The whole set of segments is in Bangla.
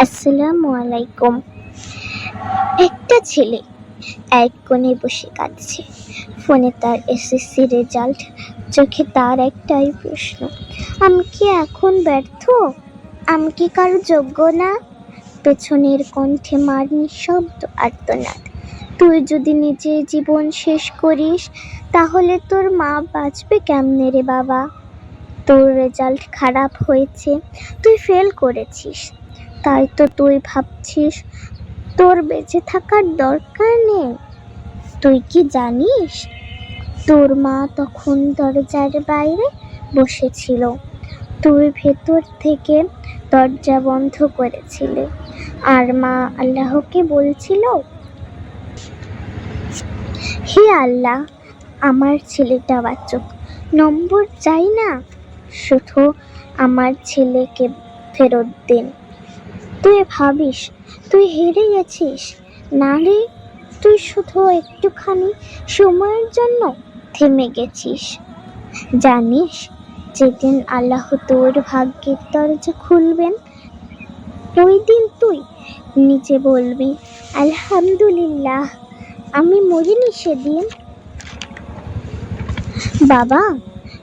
আসসালামু আলাইকুম। একটা ছেলে এক কোণে বসে কাঁদছে। ফোনে তার এসএসসি রেজাল্ট, চোখে তার একটাই প্রশ্ন, আমি কি এখন ব্যর্থ? আমি কি কারও যোগ্য না? পেছনের কণ্ঠে মার নিঃশব্দ আর্তনাদ, তুই যদি নিজের জীবন শেষ করিস, তাহলে তোর মা বাঁচবে কেমনে রে বাবা? তোর রেজাল্ট খারাপ হয়েছে, তুই ফেল করেছিস তাই তো তুই ভাবছিস তোর বেঁচে থাকার দরকার নেই? তুই কি জানিস? তোর মা তখন দরজার বাইরে বসেছিল। তুই ভেতর থেকে দরজা বন্ধ করেছিলে। আর মা আল্লাহকে বলছিল, হে আল্লাহ, আমার ছেলেটা বাঁচুক। নম্বর চাই না? শুধু আমার ছেলেকে ফেরত দিন। তুই ভাবিস, তুই হেরে গেছিস। না রে, তুই শুধু একটুখানি সময়ের জন্য থেমে গেছিস। জানিস, যেদিন আল্লাহ তোর ভাগ্যের দরজা খুলবেন, ওই দিন তুই নিচে বলবি, আলহামদুলিল্লাহ, আমি মরিনি সেদিন। বাবা,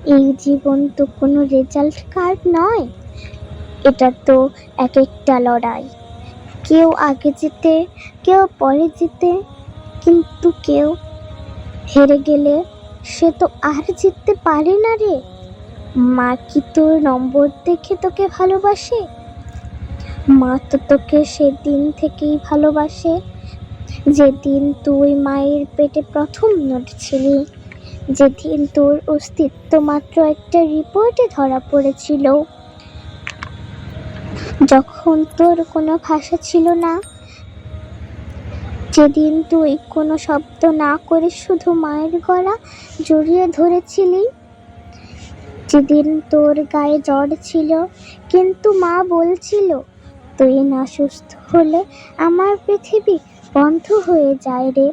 এই জীবন তো কোনো রেজাল্ট কার্ড নয়। এটা তো এক একটা লড়াই। কেউ আগে যেতে কেউ পরে যেতে কিন্তু কেউ হেরে গেলে সে তো আর জিততে পারে না রে। মা কি তোর নম্বর দেখে তোকে ভালোবাসে? মা তো তোকে সেদিন থেকেই ভালোবাসে। যেদিন তুই মায়ের পেটে প্রথম নড়ছিলি যেদিন তোর অস্তিত্ব মাত্র একটা রিপোর্টে ধরা পড়েছিল। যখন তোর কোনো ভাষা ছিল না, যেদিন তুই কোনো শব্দ না করে শুধু মায়ের গলা জড়িয়ে ধরেছিলি, যেদিন তোর গায়ে জ্বর ছিল, কিন্তু মা বলছিল, তুই না সুস্থ হলে আমার পৃথিবী বন্ধ হয়ে যায় রে।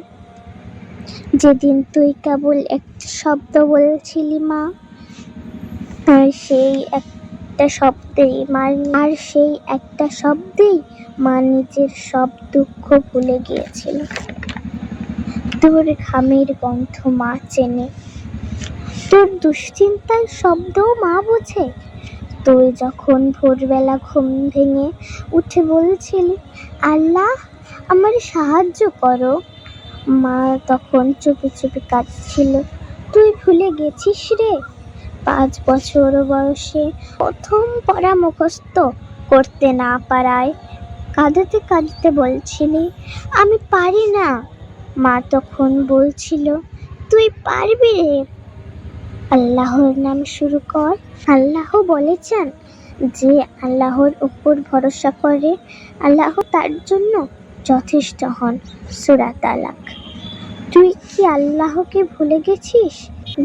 যেদিন তুই কেবল একটা শব্দ বলছিলি মা আর সেই একটা শব্দেই আর সেই একটা শব্দেই মা নিজের সব দুঃখ ভুলে গিয়েছিল। তোর ঘামের গন্ধ মা চেনে। তোর দুশ্চিন্তার শব্দও মা বোঝে। তুই যখন ভোরবেলা ঘুম ভেঙে উঠে বলছিলি, আল্লাহ, আমার সাহায্য করো। মা তখন চুপি চুপি কাঁদছিল। তুই ভুলে গেছিস রে? পাঁচ বছর বয়সে প্রথম পড়া মুখস্থ করতে না পারায় কাঁদতে কাঁদতে বলছিলি, আমি পারি না। মা তখন বলছিল, তুই পারবি রে। আল্লাহর নাম শুরু কর। আল্লাহ বলেছেন যে আল্লাহর উপর ভরসা করে, আল্লাহ তার জন্য যথেষ্ট হন। সুরা তালাক তুই কি আল্লাহকে ভুলে গেছিস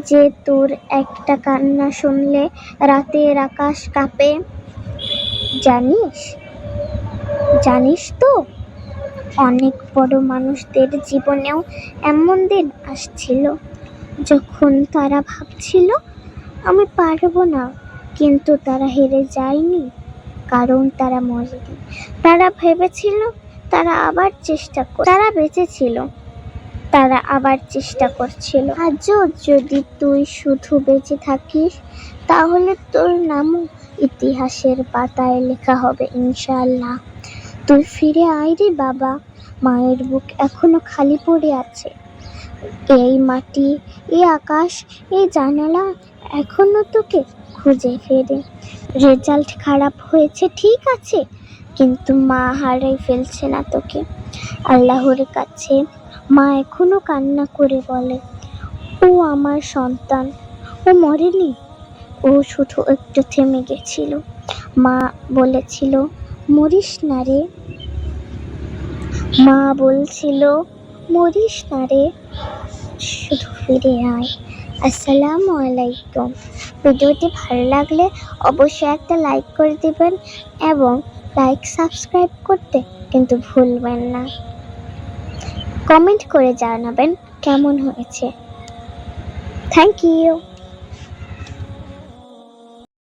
যে তোর একটা কান্না শুনলে রাতের আকাশ কাঁপে? জানিস? জানিস তো? অনেক বড় মানুষদের জীবনেও এমন দিন আসছিল যখন তারা ভাবছিল, আমি পারব না। কিন্তু তারা হেরে যায়নি, কারণ তারা মরেনি তারা ভেবেছিল তারা আবার চেষ্টা কর তারা বেঁচে ছিল। তারা আবার চেষ্টা করছিল। আজও যদি তুই শুধু বেঁচে থাকিস, তাহলে তোর নামও ইতিহাসের পাতায় লেখা হবে ইনশাল্লাহ তুই ফিরে আয় রে বাবা, মায়ের বুক এখনও খালি পড়ে আছে। এই মাটি, এই আকাশ, এই জানালা এখনও তোকে খুঁজে ফেরে। রেজাল্ট খারাপ হয়েছে, ঠিক আছে, কিন্তু মা হারাই ফেলছে না তোকে। আল্লাহর কাছে মা এখনও কান্না করে বলে, ও আমার সন্তান, ও মরেনি? ও শুধু একটু থেমে গেছিল। মা বলেছিল, মরিস না রে। মা বলছিল, মরিস না রে। শুধু ফিরে আয়। আসসালামু আলাইকুম। ভিডিওটি ভালো লাগলে অবশ্যই একটা লাইক করে দিবেন এবং লাইক সাবস্ক্রাইব করতে কিন্তু ভুলবেন না। কমেন্ট করে জানাবেন কেমন হয়েছে। Thank you